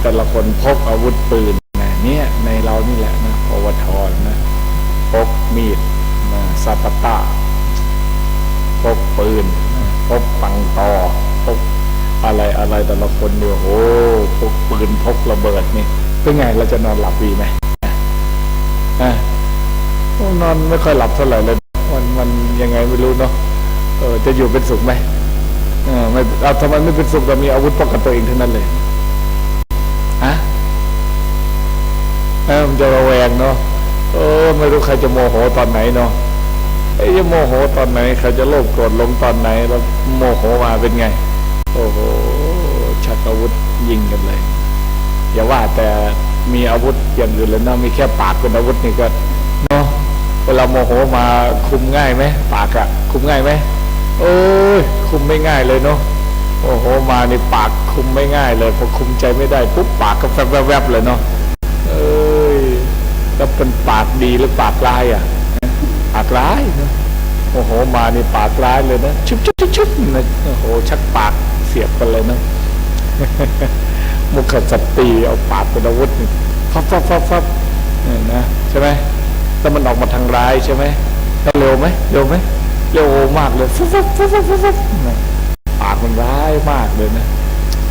แต่ละคนพกอาวุธปืนนะเนี่ยในเรานี่แหละนะปวทนะพกมีดนะซาปต้าพกปืนนะพกปังตอพกอะไรอะไรแต่ละคนเนี่ยโอ้โหพกปืนพกระเบิดนี่เป็นไงเราจะนอนหลับดีไหมนะนอนไม่ค่อยหลับเท่าไหร่เลยมันมันยังไงไม่รู้เนาะเออจะอยู่เป็นสุขไหมเออไม่เอาทำไมไม่เป็นสุขแต่มีอาวุธป้องกันตัวเองเท่านั้นเลย มันจะระแวงเนาะเออไม่รู้ใครจะโมโหตอนไหนเนาะไอ้จะโมโหตอนไหนใครจะโลภโกรธลงตอนไหน แล้วโมโหมาเป็นไง โอ้โหชักอาวุธยิงกันเลย อย่าว่าแต่มีอาวุธอย่างอื่นเลยนะมีแค่ปากเป็นอาวุธนี่ก็เนาะเวลาโมโหมาคุมง่ายไหมปากอะคุมง่ายไหมโอ้ยคุมไม่ง่ายเลยเนาะโอ้โหมาในปากคุมไม่ง่ายเลยพอคุมใจไม่ได้ปุ๊บปากก็แวบแวบๆเลยเนาะ แล้วเป็นปากดีหรือปากร้ายอะปากร้ายเนาะโอ้โหมาในปากร้ายเลยนะชุบชุบชุบชุบนะโอ้โหชักปากเสียบกันเลยเนาะมุขสตีเอาปากเป็นอาวุธฟับฟับฟับฟับเนี่ยนะใช่ไหมแล้วมันออกมาทางร้ายใช่ไหมแล้วเร็วไหมเร็วไหมเร็วมากเลยฟุบฟุบฟุบฟุบฟุบปากมันร้ายมากเลยนะ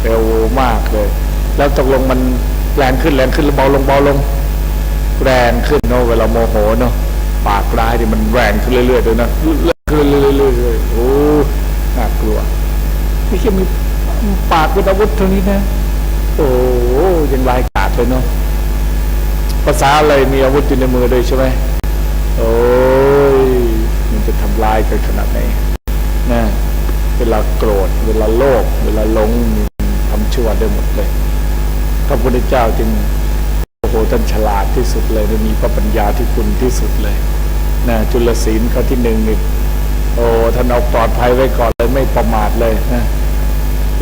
เร็วมากเลย แล้วตกลงมันแรงขึ้นแรงขึ้นหรือเบาลงเบาลง แรงขึ้นเนาะเวลาโมโหเนาะปากร้ายนี่มันแรงขึ้นเรื่อยๆเลยนะเรื่อยๆขึ้นเรื่อยๆเรื่อยๆโอ้น่ากลัวไม่ใช่มีปากเป็นอาวุธเท่านี้นะ โอ้ยังลายกาดเลยเนาะภาษาอะไรมีอาวุธอยู่ในมือด้วยใช่ไหมโอ้ยมันจะทำลายกันขนาดไหนนะเวลาโกรธ เวลาโลภเวลาหลงนี่ทำชั่วได้หมดเลยพระพุทธเจ้าจึง โอ้โหท่านฉลาดที่สุดเลยนมีพระปัญญาที่คุณที่สุดเลยนะจุลศีลข้อที่หนึ่งนี่โอ้ท่านเอาปลอดภัยไว้ก่อนเลยไม่ประมาทเลยนะ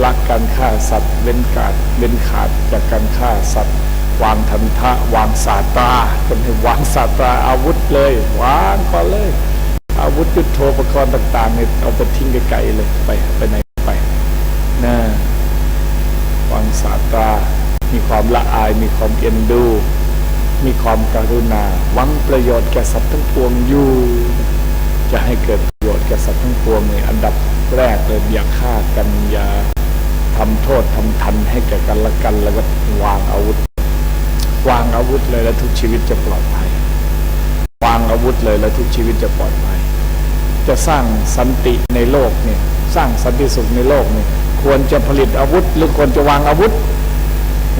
ละการฆ่าสัตว์เว้นขาดเว้นขาดจากการฆ่าสัตว์ วางทันทะวางสาตราคนให้วางสาตราอาวุธเลยวางก่อนเลย อาวุธยุทโธปกรณ์ต่างๆเนี่ยเอาไปทิ้งไกลๆเลยไปไปไหนไปนะวางสาตรา มีความละอาย มีความเอ็นดู มีความกรุณาหวังประโยชน์แก่สัตว์ทั้งปวงอยู่ จะให้เกิดประโยชน์แก่สัตว์ทั้งปวงเนี่ยอันดับแรกเลยอย่าฆ่ากันอย่าทำโทษทำทันให้แก่กันและกัน แล้วก็วางอาวุธ วางอาวุธเลยแล้วทุกชีวิตจะปลอดภัย วางอาวุธเลยแล้วทุกชีวิตจะปลอดภัย จะสร้างสันติในโลกเนี่ยสร้างสันติสุขในโลกเนี่ยควรจะผลิตอาวุธ หรือควรจะวางอาวุธ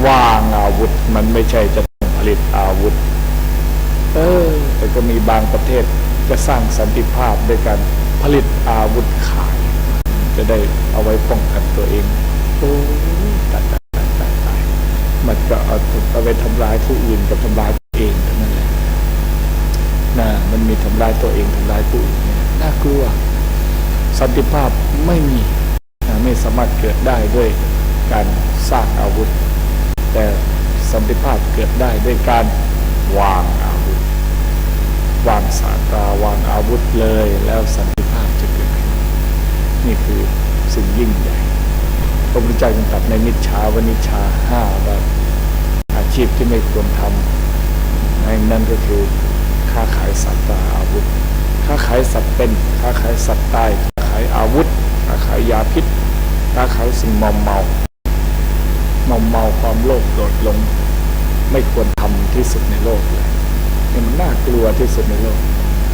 วางอาวุธ มันไม่ใช่จะต้องผลิตอาวุธ เออแต่ก็มีบางประเทศจะสร้างสันติภาพด้วยการผลิตอาวุธขาย จะได้เอาไว้ป้องกันตัวเองโอ้ยตายตายตายตายตายมันก็เอาเอาไปทำร้ายผู้อื่นกับทำร้ายตัวเองเท่านั้นแหละน่ะมันมีทำร้ายตัวเองทำร้ายผู้อื่นเนี่ยน่ากลัว สันติภาพไม่มีนะไม่สามารถเกิดได้ด้วยการสร้างอาวุธ แต่สันติภาพเกิดได้ด้วยการวางอาวุธ วางสาตราวางอาวุธเลยแล้วสันติภาพจะเกิดขึ้น นี่คือสิ่งยิ่งใหญ่พระพุทธเจ้าจึงตรัสในมิจฉาวนิชชาห้าว่าอาชีพที่ไม่ควรทำในนั้นก็คือค้าขายสัตว์ตาอาวุธ ค้าขายสัตว์เป็น ค้าขายสัตว์ตาย ค้าขายอาวุธ ค้าขายยาพิษ ค้าขายสิ่งมอมเมา เมาเมาความโลภโกรธหลง ไม่ควรทำที่สุดในโลกเลยนี่มันน่ากลัวที่สุดในโลก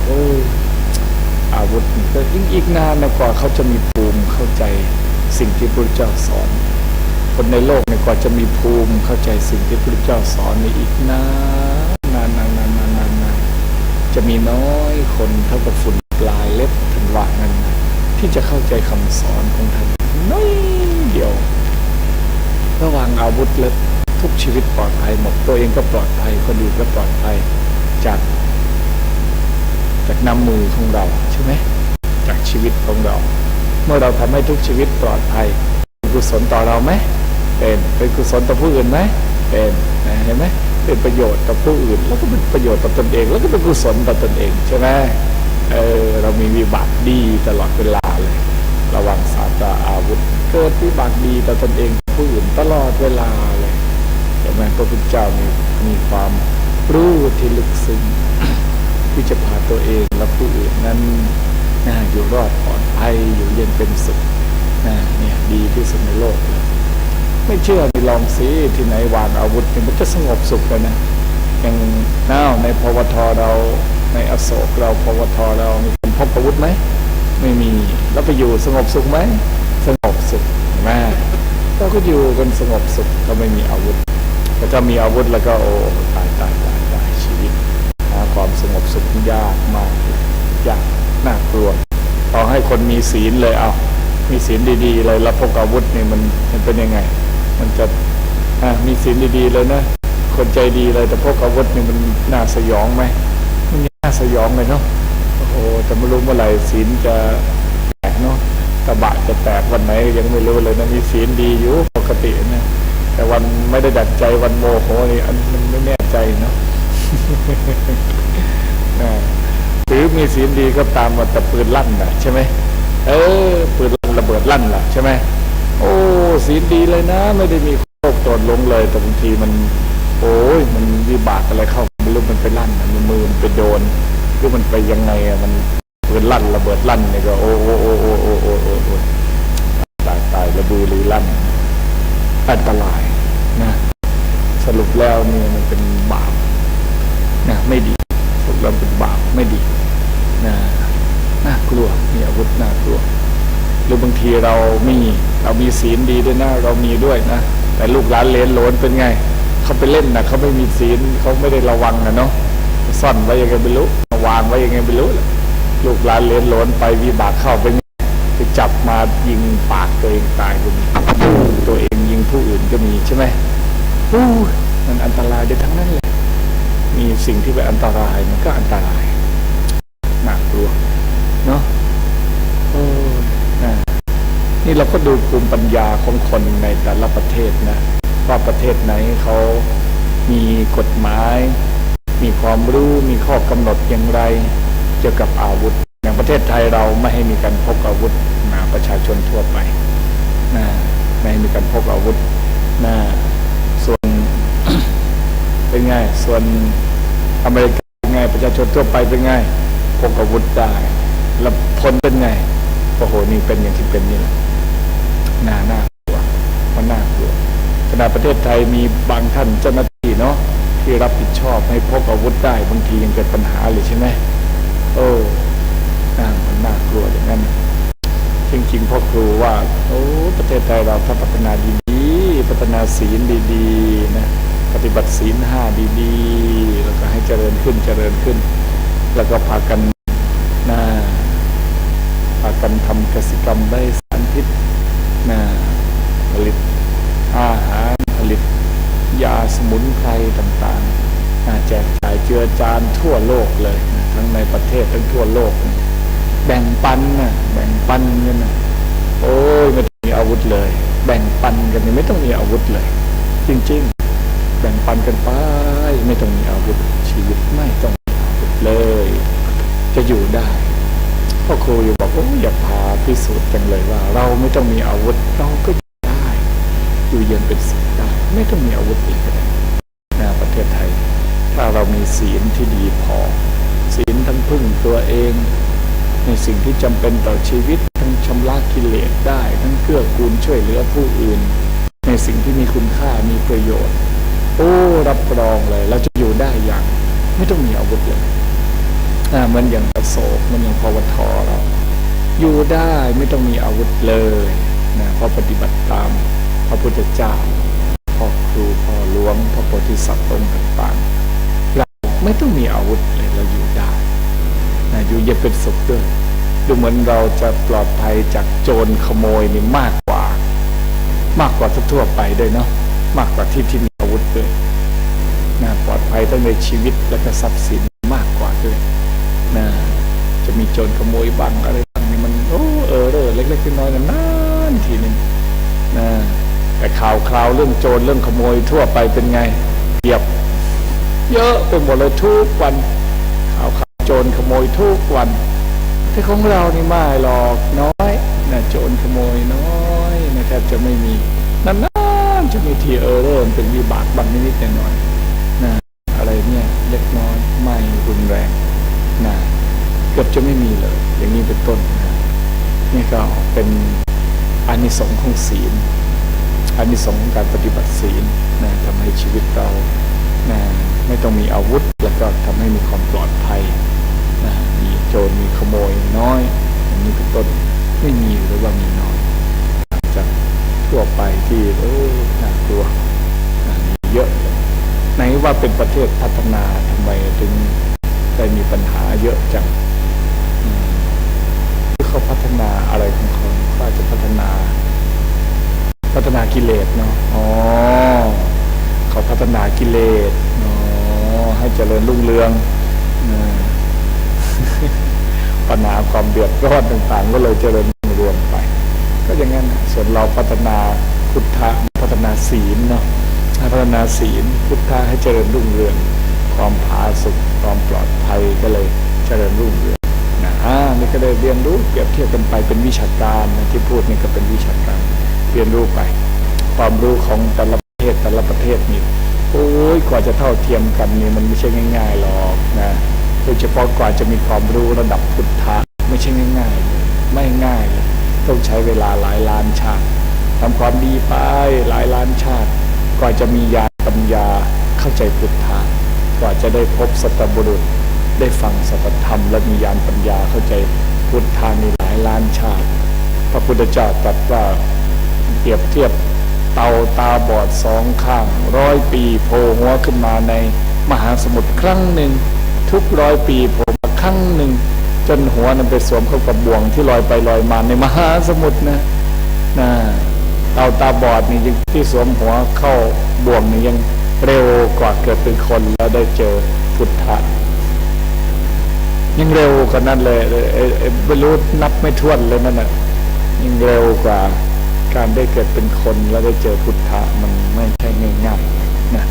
โอ้อาวุธก็ยิ่งอีกนานนะกว่าเขาจะมีภูมิเข้าใจสิ่งที่พระเจ้าสอน คนในโลกเนี่ยกว่าจะมีภูมิเข้าใจสิ่งที่พระเจ้าสอนนี่อีกนานนานนานนานนานนานนานจะมีน้อยคนเท่ากับฝุ่นปลายเล็บทันว่างั้นที่จะเข้าใจคำสอนของท่านน้อยเดียว ระหว่างอาวุธและทุกชีวิตปลอดภัยหมด ตัวเองก็ปลอดภัย คนอื่นก็ปลอดภัย จาก จากน้ำมือของเราใช่ไหมจากชีวิตของเรา เมื่อเราทำให้ทุกชีวิตปลอดภัยเป็นกุศลต่อเราไหมเป็นเป็นกุศลต่อผู้อื่นไหมเป็นเห็นไหมเป็นประโยชน์ต่อผู้อื่น แล้วก็เป็นประโยชน์ต่อตนเอง แล้วก็เป็นกุศลต่อตนเองใช่ไหมเออเรามีวิบากดีตลอดเวลาเลย ระวังสาตาอาวุธ เกิดวิบากดีต่อตนเอง ผู้อื่นตลอดเวลาเลยเห็นไหมพระพุทธเจ้ามีมีความรู้ที่ลึกซึ้งที่จะพาตัวเองและผู้อื่นนั้นนะอยู่รอดปลอดภัยอยู่เย็นเป็นสุขนะเนี่ยดีที่สุดในโลกเลยไม่เชื่อมีลองสิที่ไหนวางอาวุธเนี่ยมันจะสงบสุขเลยนะอย่างน้าวในพวทเราในอโศกเราพวทเรามีคนพกอาวุธไหมไม่มีแล้วไปอยู่สงบสุขไหมสงบสุขเห็นไหม เราก็อยู่กันสงบสุขก็ไม่มีอาวุธแต่ถ้ามีอาวุธแล้วก็โอ้ตายตายตายตายชีวิตหาความสงบสุขยากมากยากน่ากลัวต่อให้คนมีศีลเลยเอามีศีลดีๆเลยแล้วพกอาวุธนี่มันมันเป็นยังไง มันจะอะมีศีลดีๆเลยนะคนใจดีเลยแต่พกอาวุธนี่มันน่าสยองไหมมันน่าสยองเลยเนาะโอ้แต่ไม่รู้เมื่อไหร่ศีลจะ เนาะบะจะแตกวันไหนยังไม่รู้เลยนะมีศีลดีอยู่ปกตินะแต่วันไม่ได้ดัดใจวันโมโหนี่อันมันไม่แน่ใจเนาะหรือมีศีลดีก็ตามมาแต่ปืนลั่นนะใช่ไหมเออปืนระเบิดลั่นล่ะใช่ไหมโอ้ศีลดีเลยนะ ไม่ได้มีโรคโกรธหลงเลย แต่บางทีมัน โอ้ยมันวิบากอะไรเข้าไม่รู้มันไปลั่นมันมือมันไปโดนหรือมันไปยังไงอะมัน ปืนลั่นระเบิดลั่นนี่ก็โอ้โอ้โอ้โอ้โอ้โอ้โอ้โอ้ตายตายระบือรือลั่นอันตรายนะสรุปแล้วนี่มันเป็นบาปนะไม่ดีพวกเราเป็นบาปไม่ดีนะน่ากลัวมีอาวุธน่ากลัวหรือบางทีเรามีเรามีศีลดีด้วยนะเรามีด้วยนะแต่ลูกหลานเลนโหลนเป็นไงเขาไปเล่นนะเขาไม่มีศีลเขาไม่ได้ระวังนะเนาะซ่อนไว้ยังไงไม่รู้วางไว้ยังไงไม่รู้แหละ ลูกหลานเลนหลนไปวิบากเข้าไปไงไปจับมายิงปากตัวเองตายก็มีตัวเองยิงผู้อื่นก็มีใช่ไหมอู้มันอันตรายได้ทั้งนั้นเลยมีสิ่งที่เป็นอันตรายมันก็อันตรายน่ากลัวเนาะโอ้นะนี่เราก็ดูภูมิปัญญาของคนในแต่ละประเทศนะว่าประเทศไหนเขามีกฎหมาย มีความรู้มีข้อกำหนดอย่างไร กี่ยวกับอาวุธ อย่างประเทศไทยเราไม่ให้มีการพกอาวุธนะประชาชนทั่วไปนะไม่ให้มีการพกอาวุธนะส่วนเป็นไงส่วนอเมริกาเป็นไงประชาชนทั่วไปเป็นไงพกอาวุธได้แล้วพลเป็นไงโอ้โหนี่เป็นอย่างที่เป็นนี่แหละน่าน่ากลัวมันน่ากลัวขณะประเทศไทยมีบางท่านเจ้าหน้าที่เนาะที่รับผิดชอบให้พกอาวุธได้บางทียังเกิดปัญหาเลยใช่ไหม โอ้น่ามันน่ากลัวอย่างนั้นจริงๆพ่อครูว่า โอ้ประเทศไทยเราถ้าพัฒนาดีๆพัฒนาศีลดีๆนะปฏิบัติศีลห้าดีๆ แล้วก็ให้เจริญขึ้นเจริญขึ้น แล้วก็พากันนะพากันทำกสิกรรมได้สารพิษนะผลิตอาหารผลิตยาสมุนไพรต่างๆแจกจ่ายเจือจานทั่วโลกเลยน ทั้งในประเทศทั้งทั่วโลก แบ่งปันนะแบ่งปันกันนะโอ้ยไม่ต้องมีอาวุธเลย แบ่งปันกันนี่ไม่ต้องมีอาวุธเลย จริง ๆ แบ่งปันกันไปไม่ต้องมีอาวุธชีวิตไม่ต้องมีอาวุธเลย จะอยู่ได้พ่อครูอยู่บอกโอ้อย่าพาพิสูจน์จังเลยว่า เราไม่ต้องมีอาวุธเราก็อยู่ได้อยู่เย็นเป็นสุขได้ ไม่ต้องมีอาวุธเลยก็ได้นะประเทศไทย ถ้าเรามีศีลที่ดีพอ ศีลทั้งพึ่งตัวเอง ในสิ่งที่จำเป็นต่อชีวิต ทั้งชำระกิเลสได้ ทั้งเกื้อกูลช่วยเหลือผู้อื่น ในสิ่งที่มีคุณค่ามีประโยชน์ โอ้รับรองเลย เราจะอยู่ได้อย่าง ไม่ต้องมีอาวุธเลยอ่าเหมือนอย่างอโศกมันอย่างพวทเราอยู่ได้ไม่ต้องมีอาวุธเลยนะพราะปฏิบัติตามพระพุทธเจ้าพ่อครูพ่อหลวงพระโพธิสัตว์องค์ต่างๆเราไม่ต้องมีอาวุธเลย อยู่เย็นเป็นสุขด้วย ดูเหมือนเราจะปลอดภัยจากโจรขโมยนี่มากกว่า มากกว่าทั่วไปด้วยเนาะมากกว่าที่ที่มีอาวุธด้วยนะปลอดภัยทั้งในชีวิตและก็ทรัพย์สินมากกว่าด้วยนะจะมีโจรขโมยบ้างอะไรบ้างนี่มันโอ้เออเรอเล็กๆน้อยๆนานทีนึงนะแต่ข่าวคราวเรื่องโจรเรื่องขโมยทั่วไปเป็นไงเทียบ เยอะไปหมดเลยทุกวัน รขโมยทุกวัน แต่ของเรานี่ไม่หรอกน้อยนะโจรขโมยน้อยนะแทบจะไม่มีนานจะมีทีเออร์เริ่มเป็นวิบากบางนิดๆหน่อยๆนะอะไรเนี่ยเล็กน้อยไม่รุนแรงนะเกือบจะไม่มีเลย อย่างนี้เป็นต้นนะนี่ก็เป็นอานิสงส์ของศีลอานิสงส์ของการปฏิบัติศีลนะทำให้ชีวิตเรานะไม่ต้องมีอาวุธ แล้วก็ทำให้มีความปลอดภัย จรมีขโมยน้อยอย่างนี้เป็นต้นไม่มีหรือว่ามีน้อยจากทั่วไปที่โอ้น่ากลัวมีเยอะเลยไหนว่าเป็นประเทศพัฒนาทำไมถึงได้มีปัญหาเยอะจังอืมเขาพัฒนาอะไรของเขาเขาอาจจะพัฒนา พัฒนากิเลสเนาะ อ๋อ เขาพัฒนากิเลส อ๋อ ให้เจริญรุ่งเรืองนะ ปัญหาความเดือด ร้อนต่างๆ ก็เลยเจริญรุ่งเรืองไป ก็อย่างนั้นนะส่วนเราพัฒนาพุทธะพัฒนาศีลเนาะพัฒนาศีลพุทธะให้เจริญรุ่งเรือง ความผาสุกความปลอดภัยก็เลยเจริญรุ่งเรืองนะอ่านี่ก็ได้เรียนรู้เปรียบเทียบกันไปเป็นวิชาการนะที่พูดนี่ก็เป็นวิชาการเรียนรู้ไป ความรู้ของแต่ละประเทศแต่ละประเทศนี่โอ้ยกว่าจะเท่าเทียมกันนี่มันไม่ใช่ง่ายๆหรอกนะโดยเฉพาะกว่าจะมีความรู้ระดับพุทธะ ไม่ใช่ง่ายๆเลยไม่ง่ายเลยต้องใช้เวลาหลายล้านชาติทำความดีไปหลายล้านชาติกว่าจะมีญาปัญญาเข้าใจพุทธะกว่าจะได้พบสัตบุรุษได้ฟังสัตธรรม และมีญาณปัญญาเข้าใจพุทธานี่หลายล้านชาติ พระพุทธเจ้าตรัสว่าเปรียบเทียบเตาตาบอดสองข้างร้อยปีโผล่หัวขึ้นมาในมหาสมุทรครั้งหนึ่ง ทุกร้อยปีโผล่มาครั้งหนึ่ง จนหัวนั้นไปสวมเข้ากับบ่วงที่ลอยไปลอยมาในมหาสมุทรนะนะเตาตาบอดนี่ยังที่สวมหัวเข้าบ่วงนี่ยังเร็วกว่าเกิดเป็นคนแล้วได้เจอพุทธะยังเร็วกว่านั้นเลยไม่รู้นับไม่ถ้วนเลยนั่นน่ะยังเร็วกว่าการได้เกิดเป็นคนแล้วได้เจอพุทธะมันไม่ใช่ง่ายๆนะ